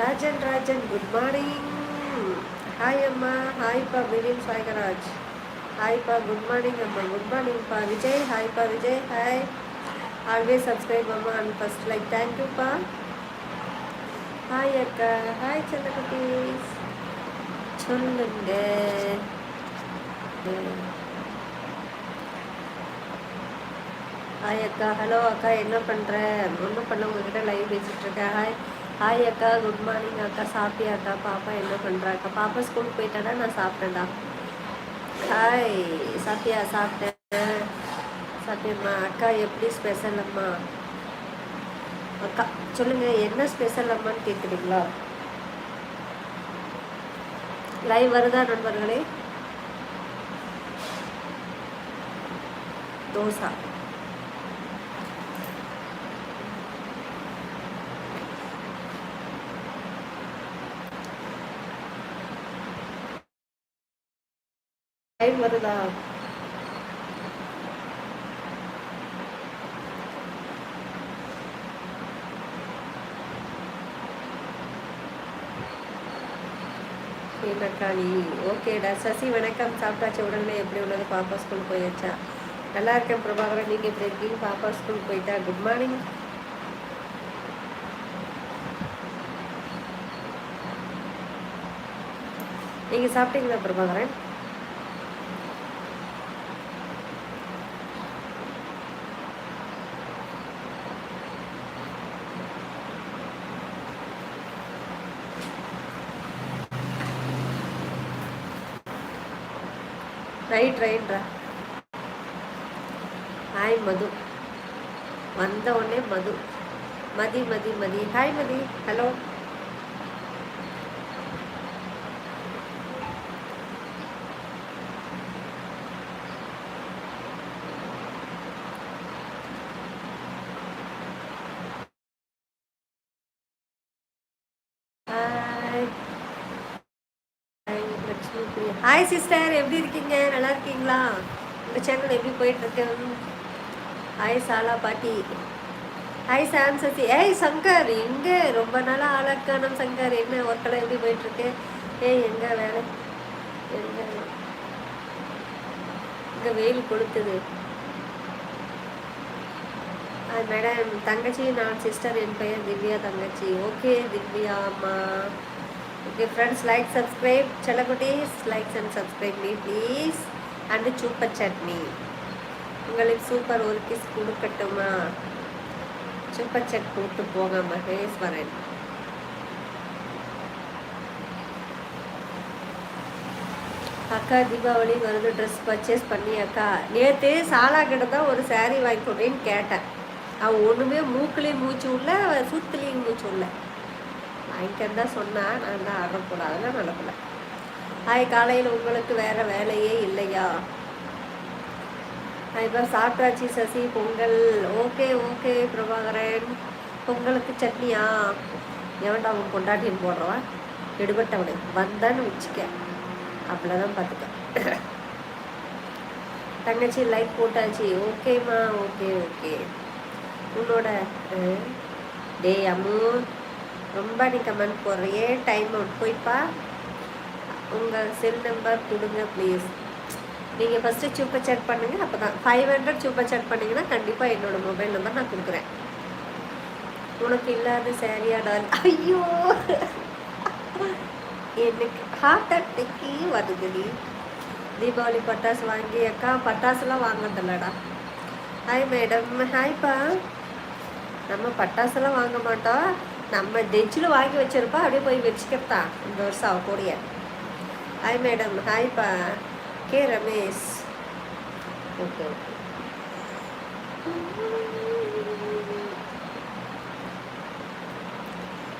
Rajan Rajan good morning hi அம்மா. ஹாய்ப்பா மிலின் சாய்கராஜ். ஹாய்ப்பா குட் மார்னிங் அம்மா. குட் மார்னிங்ப்பா விஜய். ஹாய்ப்பா விஜய். ஹாய் ஆல்வேஸ் சப்ஸ்கிரைப் அம்மா. அண்ட் ஃபஸ்ட் லைக் தேங்க்யூப்பா ஹாய் அக்கா. ஹாய் செல்லக்குட்டீஸ். சொல்லுங்க. ஹாய் அக்கா. ஹலோ அக்கா. என்ன பண்ணுற ஒன்றும் பண்ண உங்ககிட்ட லைவ் பேசிகிட்ருக்கேன் ஹாய் ஹாய் அக்கா குட் மார்னிங் அக்கா. சாப்பிட்டியா அக்கா? பாப்பா என்ன பண்ணுறா அக்கா பாப்பா ஸ்கூலுக்கு போயிட்டானா? நான் சாப்பிட்டேன்டா. ஹாய். சாப்பிட்டியா? சாப்பிட்டேன். சாப்பிட்டேம்மா அக்கா எப்படி ஸ்பெஷல் அம்மா? அக்கா சொல்லுங்கள் என்ன ஸ்பெஷல் அம்மான்னு கேட்குறீங்களா லைவ் வருதா நண்பர்களே? தோசா. லைவ் வருதா? என்னக்கா ஓகேடா சசி வணக்கம். சாப்பிட்டாச்சு. உடனே எப்படி உள்ளது? பாப்பா ஸ்கூல் போயாச்சா? நல்லா இருக்கேன் பிரபாகரன். நீங்கள் எப்படி இருக்கீங்க? பாப்பா ஸ்கூல் போயிட்டா? குட் மார்னிங் நீங்கள் சாப்பிட்டீங்களா பிரபாகரன்? ரைட் ரைட்ரா ஹாய் மது வந்த உடனே Madhu Mathi Mathi Mathi hi Mathi hello hi sister எப்படி இருக்கீங்க? நல்லா இருக்கீங்களா? உங்கள் சேனல் எப்படி போயிட்டுருக்கு? ஹாய் சாலா பாட்டி. ஹாய் சாம் சசி. ஏய் சங்கர் எங்கே? ரொம்ப நாளாக ஆளக்கானம் சங்கர்? என்ன ஒர்க்கெல்லாம் எப்படி போயிட்டுருக்கு? ஏய் எங்கே வேலை? எங்கே இங்கே வெயில் கொளுத்துது. மேடம் தங்கச்சி நான் சிஸ்டர் என் பெயர் திவ்யா தங்கச்சி. ஓகே திவ்யா அம்மா. Okay friends like subscribe செல்லக்குட்டீஸ் likes and subscribe me please and super chutney உங்களுக்கு சூப்பர் ஒரு கிஸ் கொடுக்கட்டுமா? சூப்பர் சட் கொடுத்து போங்க மகேஸ்வரன் அக்கா தீபாவளி வருது ட்ரெஸ் பர்ச்சேஸ் பண்ணி அக்கா. நேற்று சாலா கிட்ட தான் ஒரு சாரீ வாங்கிக்கொண்டேன்னு கேட்டேன். அவன் ஒன்றுமே மூக்குலேயும் மூச்சு உள்ள சுத்துலேயும் மூச்சு இல்லை வாங்கிக்கன்னு தான் சொன்னேன் நான் தான் ஆடக்கூடாதுன்னு போட நடக்கல. ஹாய் காலையில் உங்களுக்கு வேறு வேலையே இல்லையா? இப்போ சாப்பிட்டாச்சி Sasi Pongal. Okay okay Prabhakaran. பொங்கலுக்கு சட்னியா? எவன்டா அவன் கொண்டாட்டின்னு போடுறவன் எடுபட்டவனு. வந்தான்னு வச்சுக்க. அப்படிலாம் பார்த்துக்க. தங்கச்சி லைக் போட்டாச்சு. ஓகேம்மா ஓகே ஓகே. உன்னோட டே அம்மு. ரொம்ப நீ கமெண்ட் போடுற ஏன் டைம் அவுட் போய்ப்பா. உங்கள் செல் நம்பர் கொடுங்க ப்ளீஸ் நீங்கள் ஃபஸ்ட்டு சூப்பர் சேட் பண்ணுங்கள் அப்போ தான் ஃபைவ் ஹண்ட்ரட் சூப்பர் சேட் பண்ணிங்கன்னா கண்டிப்பாக என்னோடய மொபைல் நம்பர் நான் கொடுக்குறேன். உனக்கு இல்லாத சேரியாடால் ஐயோ! எனக்கு ஹார்ட் அட்டாக்கே வருதுடி தீபாவளி பட்டாசு வாங்கி அக்கா பட்டாசுலாம் வாங்கினதில்லடா. ஹாய் மேடம் ஹாய்ப்பா நம்ம பட்டாசுலாம் வாங்க மாட்டோம். நம்ம டெஜ்ஜில் வாங்கி வச்சிருப்பா அப்படியே போய் வச்சுக்கிறதா இந்த வருஷம் அவ கூடிய. ஹாய் மேடம் ஹாய்ப்பா கே ரமேஷ். ஓகே ஓகே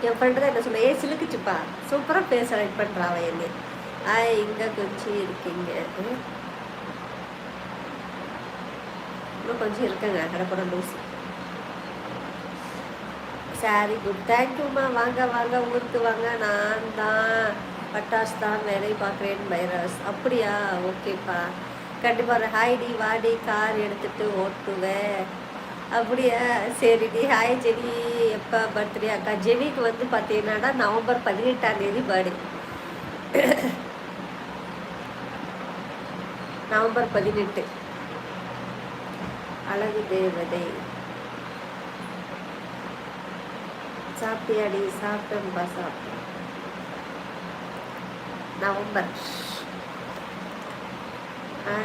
என் ஃப்ரெண்டு தான் என்ன சொல்ல ஏ சிலுக்குச்சுப்பா. சூப்பராக பேச செலக்ட் பண்ணுறா அவள் என்ன. ஆய் இங்கே கொஞ்சம் இருக்கீங்க? இன்னும் கொஞ்சம் இருக்குங்க. கடப்படம் லூசு. சாரி குட் தேங்க்யூம்மா வாங்க வாங்க ஊருக்கு வாங்க. நான் தான் பட்டாஸ் தான் வேலை பார்க்குறேன் வைரஸ் அப்படியா? ஓகேப்பா கண்டிப்பாக ஹாய்டி வாடி கார் எடுத்துகிட்டு ஓட்டுவேன். அப்படியா? சரிடி ஹாய் ஜெனி. எப்போ பர்த்டே அக்கா? ஜெனிக்கு வந்து பார்த்தீங்கன்னா நவம்பர் பதினெட்டாம் தேதி பர்த்டே நவம்பர் பதினெட்டு. அழகு தேவதை. சாப்பிட்டியாடி சாப்பிட்டேன்பா சாப்பிட்டேன் நவம்பர்.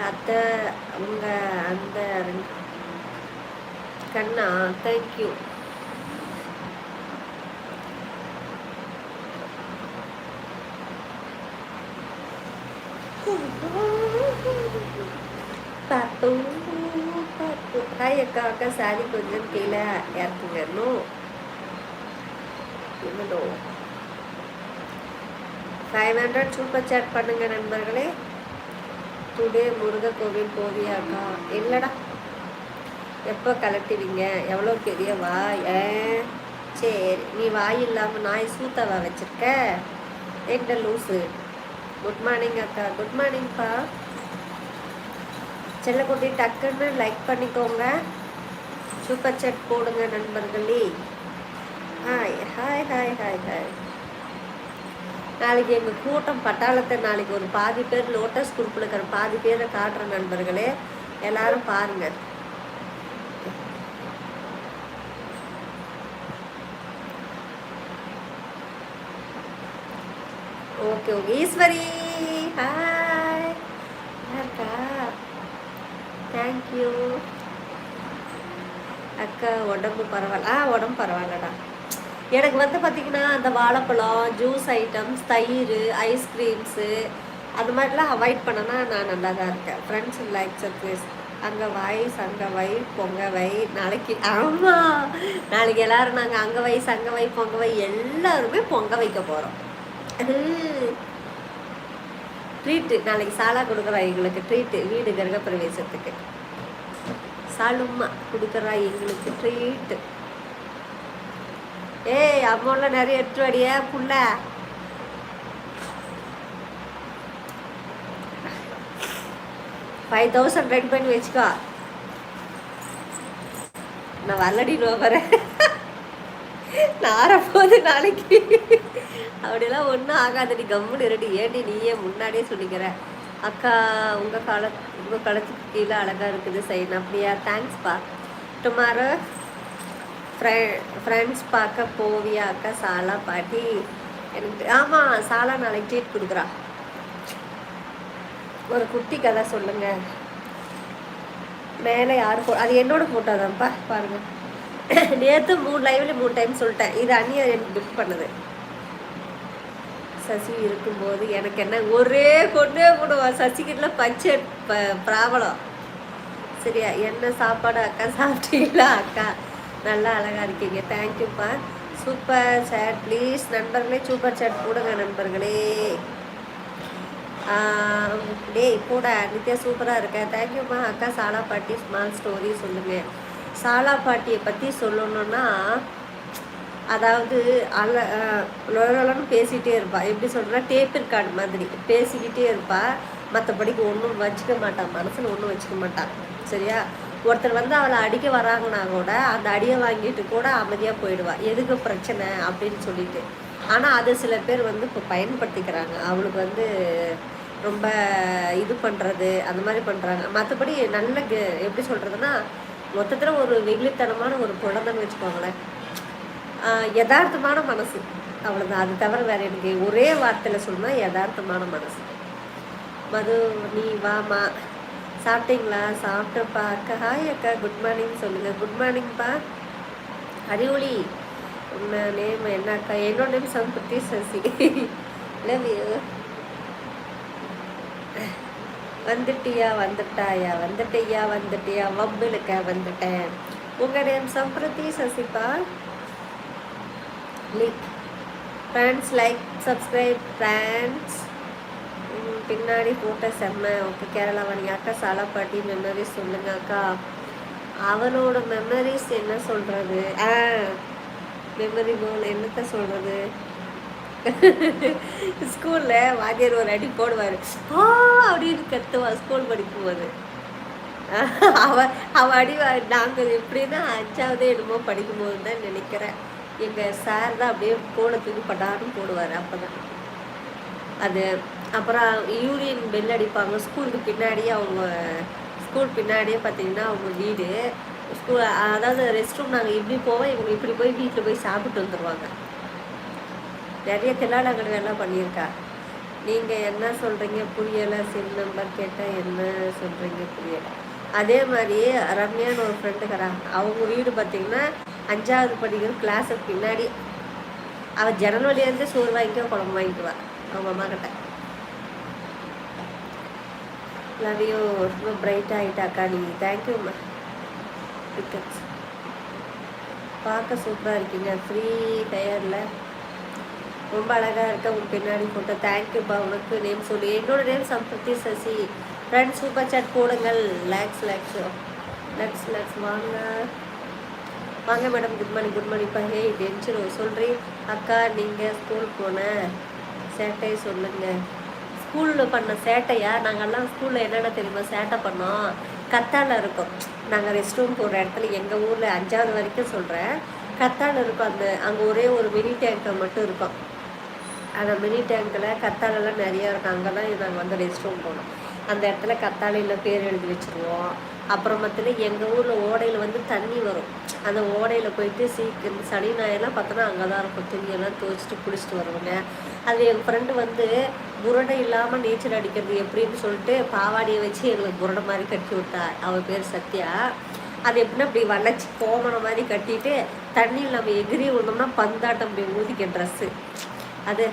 அத்தை உங்க அந்த கண்ணா தேங்க்யூ பாப்பு பார்த்தோம் ஹாய் அக்கா அக்கா சாரி கொஞ்சம் கீழே இறக்குங்க. வரணும் இவ்வளோ ஃபைவ் ஹண்ட்ரட் சூப்பர் சேட் பண்ணுங்க நண்பர்களே. டுடே முருக கோவில் போவியாக்கா இல்லைடா எப்போ கலட்டுவீங்க? எவ்வளோ பெரிய வாய் சரி நீ வாய் இல்லாமல் நாய் சூத்தவா வச்சிருக்க? எங்க லூஸு குட் மார்னிங் அக்கா குட் மார்னிங்ப்பா செல்லக்குட்டி டக்குன்னு லைக் பண்ணிக்கோங்க. சூப்பர் செட் போடுங்க நண்பர்களே. Hi hi hi hi hi நாளைக்கு எங்கள் கூட்டம் பட்டாளத்தை நாளைக்கு ஒரு பாதி பேர் லோட்டஸ் குரூப்பில் இருக்கிற பாதி பேரை காட்டுற நண்பர்களே எல்லாரும் பாருங்கள் ஓகே ஓகே ஈஸ்வரி ஹாய் அக்கா தேங்க்யூ அக்கா உடம்பு பரவாயில்ல ஆ உடம்பு பரவாயில்லடா. எனக்கு வந்து பார்த்திங்கன்னா அந்த வாழைப்பழம் ஜூஸ் ஐட்டம்ஸ் தயிர் ஐஸ்கிரீம்ஸு அது மாதிரிலாம் அவாய்ட் பண்ணனா நான் நல்லா தான் இருக்கேன் ஃப்ரெண்ட்ஸ் லைக் சர்ப்ரைஸ் அங்கே வயசு அங்கே வை பொங்க வை நாளைக்கு ஆமாம் நாளைக்கு எல்லோரும் நாங்கள் அங்கே வயசு அங்கே வை பொங்க வை எல்லாருமே பொங்க வைக்க போகிறோம் ட்ரீட்டு நாளைக்கு சாலா கொடுக்குறா எங்களுக்கு ட்ரீட்டு வீடு கிரக பிரவேசத்துக்கு சாலும்மா கொடுக்குறா எங்களுக்கு ட்ரீட்டு ஏய் அம்மாவில் நிறைய எடுத்து புள்ள. ஃபைவ் தௌசண்ட் ரெடி பண்ணி வச்சுக்கோ. நான் வரலடி வரேன். நான் போது நாளைக்கு. அப்படியெல்லாம் ஒன்றும் ஆகாது. நீ கம்முன்னு இருடி. ஏண்டி நீயே முன்னாடியே சொல்லிக்கிற. அக்கா உங்கள் கால உங்கள் காலத்துக்கு கீழே அழகாக இருக்குது சைன். அப்படியா? தேங்க்ஸ்ப்பா டுமாரோ ஃப்ரெ ஃப்ரெண்ட்ஸ் பார்க்க போவியா அக்கா சாலா பாட்டி. எனக்கு ஆமாம் சாலா நாளைக்கு ட்ரீட் கொடுக்குறா. ஒரு குட்டி கதை சொல்லுங்க. மேலே யார் போ அது என்னோட ஃபோட்டோ தான்ப்பா பாருங்கள் நேற்று மூணு லைவ்ல மூணு டைம் சொல்லிட்டேன். இது அண்ணியை எனக்கு புக் பண்ணுது. சசி இருக்கும்போது எனக்கு என்ன ஒரே கொண்டே போடுவா சசிக்கிட்ட பச்சை ப ப்ராபலம் சரியா? என்ன சாப்பாடு அக்கா சாப்பிட்டீங்களா அக்கா? நல்லா அழகாக இருக்கீங்க. தேங்க்யூப்பா சூப்பர் சேட் ப்ளீஸ் நண்பர்களே சூப்பர் சேட் போடுங்க நண்பர்களே. டேய் கூட நித்யா சூப்பராக இருக்கேன் தேங்க்யூம்மா அக்கா சாலா பாட்டி ஸ்மால் ஸ்டோரி சொல்லுங்கள் சாலா பாட்டியை பற்றி சொல்லணுன்னா அதாவது அல லொலன்னு பேசிகிட்டே இருப்பாள் எப்படி சொல்கிறா டேப் இருக்காடு மாதிரி. பேசிக்கிட்டே இருப்பாள் மற்றபடிக்கு ஒன்றும் வச்சுக்க மாட்டான் மனசில் ஒன்றும் வச்சுக்க மாட்டான் சரியா? ஒருத்தர் வந்து அவளை அடிக்க வராங்கன்னா கூட அந்த அடியை வாங்கிட்டு கூட அமைதியாக போயிடுவாள் எதுக்கு பிரச்சனை அப்படின்னு சொல்லிட்டு. ஆனால் அது சில பேர் வந்து இப்போ பயன்படுத்திக்கிறாங்க. அவளுக்கு வந்து ரொம்ப இது பண்ணுறது அந்த மாதிரி பண்ணுறாங்க மற்றபடி நல்ல எப்படி சொல்கிறதுனா மொத்தத்தில் ஒரு வெகுளித்தனமான ஒரு குழந்தைன்னு வச்சுக்கோங்களேன். யதார்த்தமான மனசு. அவ்வளோதான் அது தவிர வேறு எனக்கு ஒரே வார்த்தையில் சொன்னால் யதார்த்தமான மனசு. மது நீ வாமா சாப்பிட்டீங்களா? சாப்பிட்டப்பா. அக்கா ஹாய் அக்கா. குட் மார்னிங் சொல்லுங்கள் குட் மார்னிங்ப்பா அறிவொளி உன்ன நேம் என்ன அக்கா? என்னோட name Sampathi Sasi. Love you வந்துட்டியா? வந்துட்டாயா? வந்துட்டியா? வந்துட்டியா? வம்பிலுக்க வந்துட்டேன். உங்கள் நேம் சம்பிரதி சசிப்பா ஃப்ரெண்ட்ஸ் லைக் சப்ஸ்கிரைப் ஃப்ரெண்ட்ஸ் பின்னாடி போட்ட செம்ம ஓகே கேரளாவணி அக்கா சாலப்பாட்டி மெமரிஸ் சொல்லுங்க அக்கா. அவனோட மெமரிஸ் என்ன சொல்கிறது ஆ மெமரி போல் என்னத்த சொல்கிறது ஸ்கூலில் வாத்தியார் ஒரு அடி போடுவார். ஆ அப்படின்னு கத்துவா ஸ்கூல் படிக்கும்போது. அவ அவ அடி நாங்கள் எப்படின்னா அஞ்சாவது என்னமோ படிக்கும்போது தான் நினைக்கிறேன். எங்கள் சார் தான் அப்படியே கோலத்துக்கு தூக்கி போடுவார் அப்போ தான் அது அப்புறம் யூரியன் பெல் அடிப்பாங்க. ஸ்கூலுக்கு பின்னாடியே அவங்க ஸ்கூல் பின்னாடியே பார்த்தீங்கன்னா அவங்க வீடு. ஸ்கூல் அதாவது ரெஸ்ட் ரூம் நாங்கள் இப்படி போவோம் இவங்க இப்படி போய் வீட்டில் போய் சாப்பிட்டு வந்துடுவாங்க நிறைய தில்லாடங்கள் எல்லாம் பண்ணியிருக்கா. நீங்கள் என்ன சொல்கிறீங்க புரியலை. சிம் நம்பர் கேட்டால் என்ன சொல்கிறீங்க புரியலை. அதே மாதிரி ரம்யான்னு ஒரு ஃப்ரெண்டுக்கிறா அவங்க வீடு பார்த்தீங்கன்னா அஞ்சாவது படிக்கிற கிளாஸுக்கு பின்னாடி. அவள் ஜன்னல் சோறு வாங்கிக்கோ குழம்பு வாங்கிக்குவா. அவங்க அம்மா கிட்ட. லவ் யூ ரொம்ப பிரைட் ஆகிட்டாக்கா நீ. தேங்க்யூ டிக்கெட்ஸ் பார்க்க சூப்பராக இருக்கீங்க. ஃப்ரீ டயரில் ரொம்ப அழகாக இருக்க உங்கள் பின்னாடி ஃபோட்டோ தேங்க்யூப்பா உனக்கு நேம் சொல்லி. என்னோட நேம் சம்பிரதி சசி. ஃப்ரெண்ட்ஸ் சூப்பர் சாட் போடுங்கள். லேக்ஸ் லேக்ஸ் லேக்ஸ் லேக்ஸ் வாங்க. வாங்க madam good morning good morning இப்போ ஹே டென்ஷன் சொல்கிறேன் அக்கா நீங்கள் ஸ்கூல் போன சேட்டை சொல்லுங்கள் ஸ்கூலில் பண்ண சேட்டையா நாங்கள்லாம் ஸ்கூலில் என்னென்ன தெரியுமா சேட்டை பண்ணோம்? கத்தாழை இருக்கும். நாங்கள் ரெஸ்ட் ரூம் போகிற இடத்துல எங்கள் ஊரில் அஞ்சாவது வரைக்கும் சொல்கிறேன் கத்தாழை இருக்கும். அந்த அங்கே ஒரே ஒரு மினி டேங்கர் மட்டும் இருக்கும். அந்த மினி டேங்கில் கத்தாழெல்லாம் நிறையா இருக்கும். அங்கே தான் நாங்கள் வந்து ரெஸ்ட் ரூம் போனோம். அந்த இடத்துல கத்தாழையில் பேர் எழுதி வச்சுருவோம். அப்புறமத்தில் எங்கள் ஊரில் ஓடையில் வந்து தண்ணி வரும். அந்த ஓடையில் போயிட்டு சீக்கிரம் சனி ஞாயிறுலாம் பார்த்தோன்னா அங்கே தான் இருக்கும். துணியெல்லாம் துவைச்சிட்டு குளிச்சுட்டு வருவாங்க. அது என் ஃப்ரெண்டு வந்து புரடை இல்லாமல் நீச்சல் அடிக்கிறது எப்படின்னு சொல்லிட்டு பாவாடியை வச்சு எங்களுக்கு புரடை மாதிரி கட்டி விட்டா. அவள் பேர் சத்யா. அது எப்படின்னா அப்படி வளைச்சி கோமணம் மாதிரி கட்டிட்டு தண்ணியில் நம்ம எகிரி விழுந்தோம்னா பந்தாட்டம் அப்படி ஊதிக்க ட்ரெஸ்ஸு அது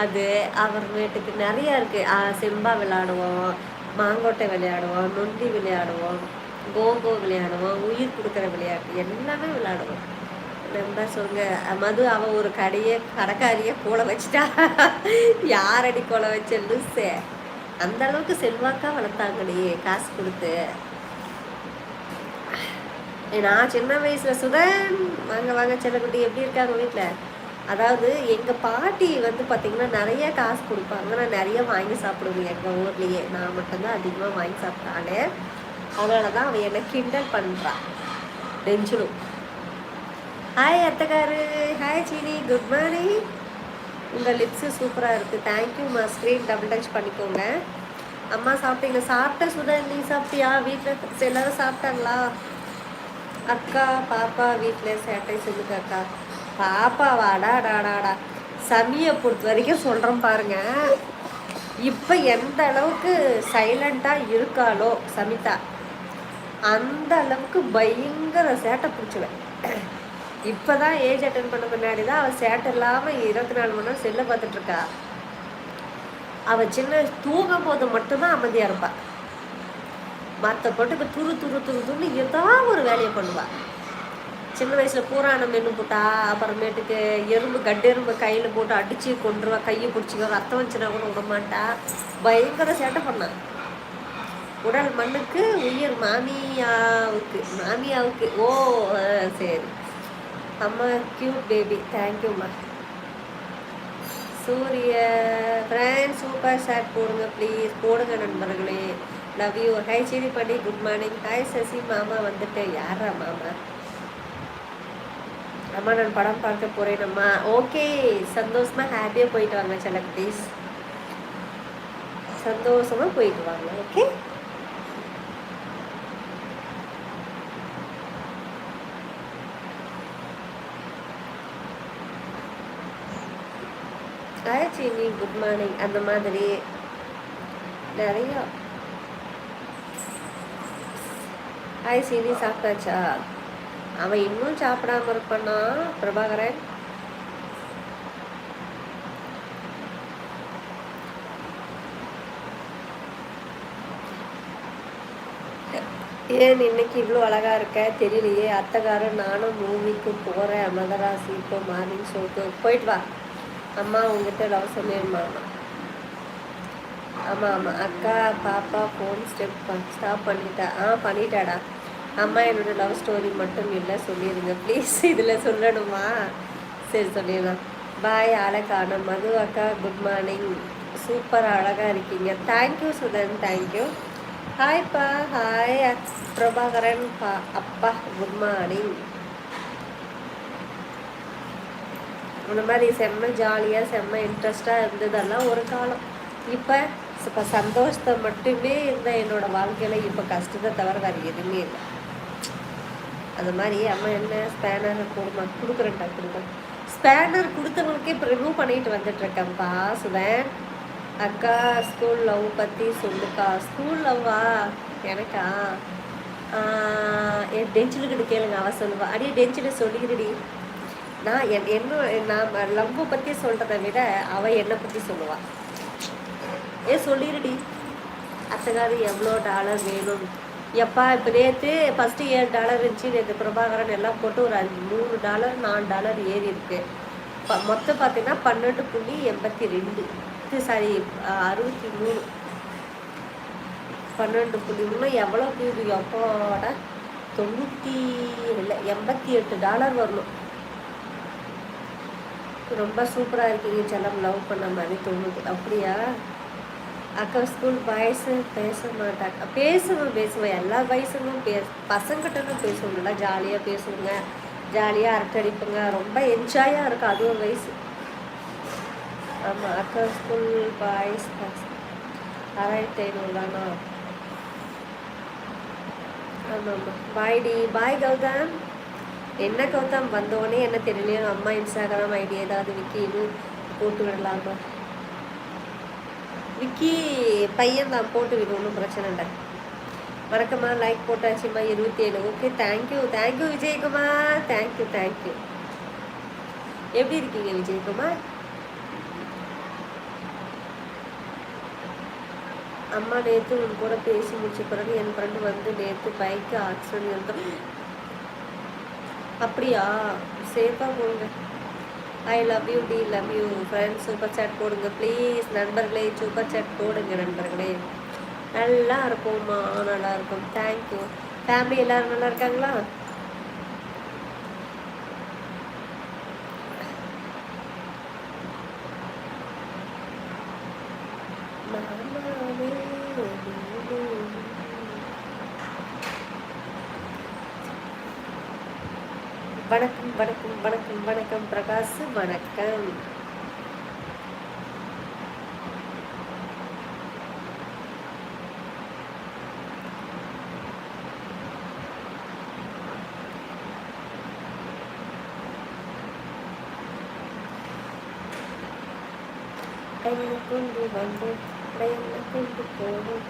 அது அப்புறமேட்டுக்கு நிறையா இருக்குது செம்பா விளையாடுவோம் மாங்கோட்டை விளையாடுவோம் நொண்டி விளையாடுவோம் கோகோ விளையாடுவோம் உயிர் கொடுக்குற விளையாட்டு எல்லாமே விளையாடுவோம். ரொம்ப சொல்லுங்க மது அவன் ஒரு கடையை கடைக்காரியை கோல வச்சுட்டா. யாரடி கூலை வச்ச லூசே. அந்த அளவுக்கு செல்வாக்கா வளர்த்தாங்கடி காசு கொடுத்து. நான் சின்ன வயசுல சுதன் வாங்க வாங்க செல்லக்குட்டி எப்படி இருக்காங்க வீட்டில் அதாவது எங்கள் பாட்டி வந்து பார்த்திங்கன்னா நிறைய காசு கொடுப்பாங்க. நான் நிறைய வாங்கி சாப்பிடுவேன். எங்கள் ஊர்லேயே நான் மட்டும்தான் அதிகமாக வாங்கி சாப்பிட்டாலே அதனால தான் அவன் என்னை கிண்டல் பண்ணுறான் நெஞ்சிடும் ஹாய் அத்தைக்காரு. ஹாய் சீனி. குட் மார்னிங் உங்கள் லிப்ஸு சூப்பராக இருக்குது தேங்க்யூம்மா ஸ்க்ரீன் டபுள் டச் பண்ணிக்கோங்க. அம்மா சாப்பிட்டீங்க. சாப்பிட்ட சுதா நீ சாப்பிட்டியா? வீட்டில் எல்லோரும் சாப்பிட்டாங்களா? அக்கா பாப்பா வீட்டில் சேட்டை சொல்லுங்க அக்கா. பாப்பாவாடா டாடாடா சமியை பொறுத்த வரைக்கும் சொல்கிறேன் பாருங்க. இப்போ எந்த அளவுக்கு சைலண்ட்டாக இருக்காளோ சமிதா அந்த அளவுக்கு பயங்கர சேட்டை பிடிச்சுவேன் இப்போ தான் ஏஜ் அட்டன் பண்ண பின்னாடி தான் அவள் சேட்டை இல்லாமல் இருபத்தி நாலு மணி நேரம் செல்லை பார்த்துட்ருக்கா அவள் சின்ன தூங்கும் போது மட்டும்தான் அமைதியாக இருப்பாள் மற்ற பொட்டுக்கு துரு துரு துரு துருன்னு ஏதாவது ஒரு வேலையை பண்ணுவாள் சின்ன வயசில் பூராணம் மென்று போட்டா அப்புறமேட்டுக்கு எறும்பு கட்டெரும்பு கையில் போட்டு அடித்து கொண்டுருவா கையை பிடிச்சிக்கோ ரத்தம் வச்சுனா கூட விடமாட்டா பயங்கர சேட்டை பண்ணான் உடல் மண்ணுக்கு உயிர் மாமியாவுக்கு மாமியாவுக்கு. ஓ சரி. அம்மா கியூட் பேபி தேங்க்யூம்மா சூரிய ஃப்ரெண்ட்ஸ் சூப்பர் சாட் போடுங்க ப்ளீஸ் போடுங்க நண்பர்களே. லவ் யூ ஹை சிரி பண்ணி குட் மார்னிங் ஹாய் சசி மாமா வந்துட்டேன். யாரா மாமா? அம்மா நான் படம் பார்க்க போறேன் அம்மா. ஓகே சந்தோஷமா ஹாப்பியாக போயிட்டு வாங்க செல்ல ப்ளீஸ் சந்தோஷமா போயிட்டு வாங்க okay hi Seeni good morning அந்த மாதிரி நிறைய. ஹாய் சீனி சாப்பிட்டாச்சா? அவன் இன்னும் சாப்பிடாம இருப்பானா? பிரபாகரன்? ஏன் இன்னைக்கு இவ்வளோ அழகா இருக்க? தெரியலையே. அத்தைக்காரன் நானும் மூவிக்கு போகிறேன் மதராசி இப்போ மார்னிங் ஷோக்கு போயிட்டு வா. அம்மா உங்ககிட்ட லவ் சொல்லிடுமா ஆமாம் ஆமாம் அக்கா பாப்பா ஃபோன் ஸ்டெப் ஸ்டாப் பண்ணிட்டா ஆ பண்ணிட்டாடா. அம்மா என்னோட லவ் ஸ்டோரி மட்டும் இல்லை சொல்லிடுங்க ப்ளீஸ் இதில் சொல்லணுமா? சரி சொல்லிடலாம். பாய் ஆளை மது அக்கா குட் மார்னிங் சூப்பர் அழகாக இருக்கீங்க. Thank you Sudhan thank you ஹாய்ப்பா hi Prabhakaran பா அப்பா குட் மார்னிங் இந்த மாதிரி செம்ம ஜாலியாக செம்ம இன்ட்ரெஸ்டாக இருந்ததெல்லாம் ஒரு காலம். இப்போ இப்போ சந்தோஷத்தை மட்டுமே இருந்த என்னோடய வாழ்க்கையில் இப்போ கஷ்டத்தை தவிர வேறு எதுவுமே இல்லை. அது மாதிரி அம்மா என்ன ஸ்பேனர் கொடுமா கொடுக்குறேன்டா கொடுக்குறேன் ஸ்பேனர் கொடுத்தவங்களுக்கே இப்போ ரிமூவ் பண்ணிட்டு வந்துட்டுருக்கேன்ப்பா சுதன். அக்கா ஸ்கூல் லவ் பற்றி சொல்லுக்கா. ஸ்கூல் லவ்வா எனக்கா? என் டென்ஷனுக்கிட்ட கேளுங்க அவ சொல்லுவா. அடியே டென்ஷனை சொல்லிக்கிறடி நான் என் என்ன நான் லவ்வை பற்றி சொல்கிறத விட அவள் என்னை பற்றி சொல்லுவாள் ஏ சொல்லிடுடி அத்தகாது எவ்வளோ டாலர் வேணும் எப்பா இப்போ நேற்று ஃபஸ்ட்டு ஏழு டாலர் இருந்துச்சு நேற்று பிரபாகரன் எல்லாம் போட்டு ஒரு அஞ்சு மூணு டாலர் நாலு டாலர் ஏறி இருக்கு. மொத்தம் பார்த்தீங்கன்னா பன்னெண்டு புள்ளி எண்பத்தி ரெண்டு. சாரி அறுபத்தி மூணு. பன்னெண்டு புள்ளி மூணு எவ்வளோ கூடு எப்போட தொண்ணூற்றி இல்லை எண்பத்தி எட்டு டாலர் வரணும். ரொம்ப சூப்பராக இருக்கீங்க செல்லம். லவ் பண்ண மாதிரி தோணுது. அப்படியா? அக்கா ஸ்கூல் பாய்ஸு பேச மாட்டாங்க. பேசுவோம் பேசுவேன் எல்லா வயசுங்களும் பே பசங்கிட்டனும் பேசுவோம் நல்லா ஜாலியாக பேசுவோங்க. ஜாலியாக அரட்டடிப்புங்க. ரொம்ப என்ஜாயாக இருக்கும். அது ஒரு வயசு. ஆமாம் அக்கா ஸ்கூல் பாய்ஸ் ஆறாயிரத்தி ஐநூறுதானா ஆமாம் ஆமாம் பாய் டி. பாய் கௌதம். என்ன கௌதம்? வந்தோடனே என்ன தெரியலையோ? அம்மா இன்ஸ்டாகிராம் ஐடி ஏதாவது விக்கின்னு போட்டு விடலாமா? விக்கி பையன் தான் போட்டு விடு ஒன்றும் பிரச்சனை இல்லை. வணக்கம்மா லைக் போட்டாச்சுமா இருபத்தி ஏழு okay thank you thank you Vijayakumar. Thank you thank you எப்படி இருக்கீங்க விஜயகுமார்? அம்மா நேற்று உன் கூட பேசி முடிச்ச பிறகு என் ஃப்ரெண்டு வந்து நேற்று பைக்கு ஆக்சிடென்ட் அப்படியா? சேஃபாக போங்க. I love you D love you friends super chat போடுங்க ப்ளீஸ் நண்பர்களே சூப்பர் சாட் போடுங்க நண்பர்களே. நல்லா இருக்கும்மா நல்லா இருக்கும். தேங்க்யூ ஃபேமிலி எல்லோரும் நல்லா இருக்காங்களா வணக்கம் வணக்கம் வணக்கம் வணக்கம் பிரகாஷ் வணக்கம் கொண்டு வந்து கொண்டு போகும்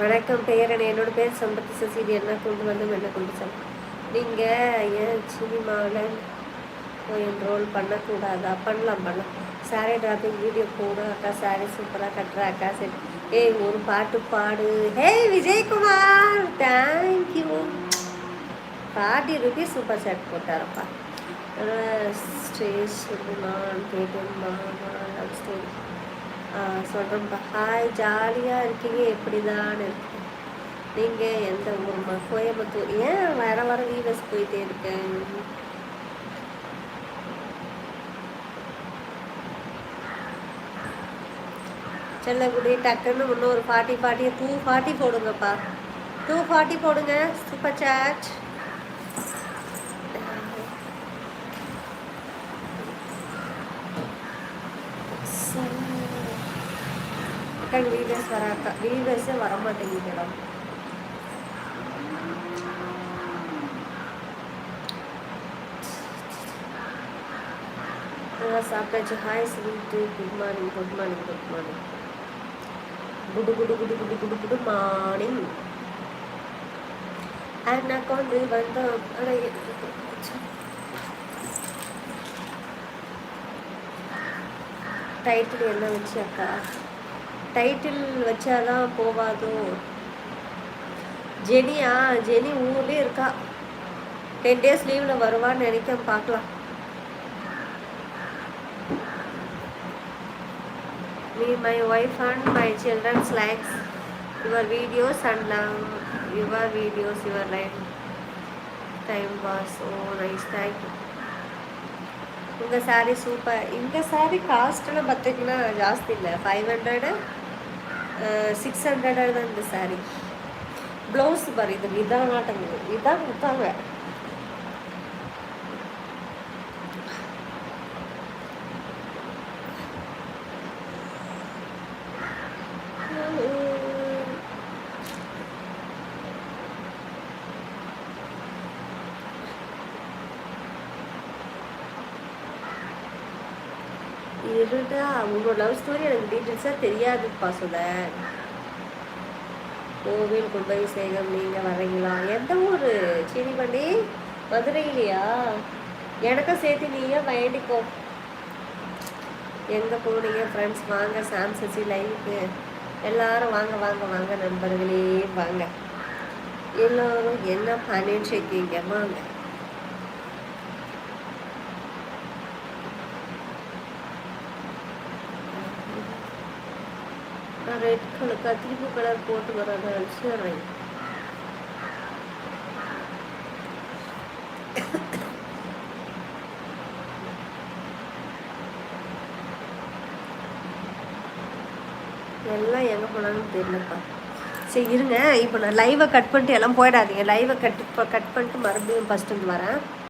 வணக்கம் பெயரன் என்னோட பேர் சம்பத்தி சசிடி என்ன கொண்டு வந்து என்ன கொண்டு சார் நீங்கள் ஏன் சினிமாவில் போய் ரோல் பண்ணக்கூடாதா? பண்ணலாம் பண்ணலாம். சாரி டிராப்பிங் வீடியோ போடு அக்கா சாரி சூப்பராக கட்டுற அக்கா சரி. ஏய் ஒரு பாட்டு பாடு. Hey Vijayakumar thank you forty rupees super chat போட்டாரப்பா. Stage நான் கேட்டேன் ஸ்டேஜ் சொல்கிறோம்ப்பா ஹாய் ஜாலியாக இருக்கீங்க. எப்படி தான் இருக்கு நீங்கள் எந்த ஊர்மா கோயம்புத்தூர். ஏன் வர வர வீவஸ் போயிட்டே இருக்கேன் செல்லக்குடி டக்குன்னு இன்னொரு பாட்டி ஃபார்ட்டி ஃபார்ட்டி டூ ஃபார்ட்டி போடுங்கப்பா. டூ ஃபார்ட்டி போடுங்க. சூப்பர் சாட் அக்கா வீடியோஸ் வர வீடியோஸே வர மாட்டேங்குது மேடம் சாப்பிட்டாச்சு. Hi sweet good morning good morning good morning good good good good good good morning அண்ணா அக்கௌண்ட் வந்தோம் டைட்டில் என்ன வச்சு அக்கா? டைட்டில் வச்சாதான் போவாதோ ஜெனியா ஜெனி ஊர்லேயே இருக்கா? டென் டேஸ் லீவில் வருவான்னு நினைக்க பார்க்கலாம். Me my wife and my childrens likes your videos and love your videos your lifetime boss oh nice thank you உங்கள் சாரீ சூப்பர் இந்த சாரீ காஸ்ட்டெல்லாம் பார்த்தீங்கன்னா ஜாஸ்தி இல்லை. ஃபைவ் ஹண்ட்ரடு சிக்ஸ் ஹண்ட்ரடாக தான் இந்த சாரீ ப்ளவுஸ் பாரு இது இதான் மாட்டேங்குது இதான் கொடுத்தாங்க இருடா உங்களோட லவ் ஸ்டோரி எனக்கு டீட்டெயில்ஸாக தெரியாதுப்பா சொல்ல கோவில் கும்பாபிஷேகம் நீங்கள் வரீங்களா எந்த ஊர்? சினிமணி மதுரையிலையா? எனக்கும் சேர்த்து நீங்கள் வயண்டிக்கோ எங்கே போனீங்க ஃப்ரெண்ட்ஸ் வாங்க சாம்சசி லைவுக்கு எல்லாரும் வாங்க வாங்க வாங்க நண்பர்களே வாங்க. எல்லோரும் என்ன பண்ணிட்டு இருக்கீங்க? வாங்க. ரெட் கலர் கத்திரிப்பு கலர் போட்டு வரேன் நினச்சிடுறேன் எல்லாம் எங்கே போனாலும் தெரியலப்பா சரி இருங்க இப்போ நான் லைவை கட் பண்ணிட்டு எல்லாம் போயிடாதீங்க லைவை கட் கட் பண்ணிட்டு மறுபடியும் ஃபஸ்ட்டு வரேன்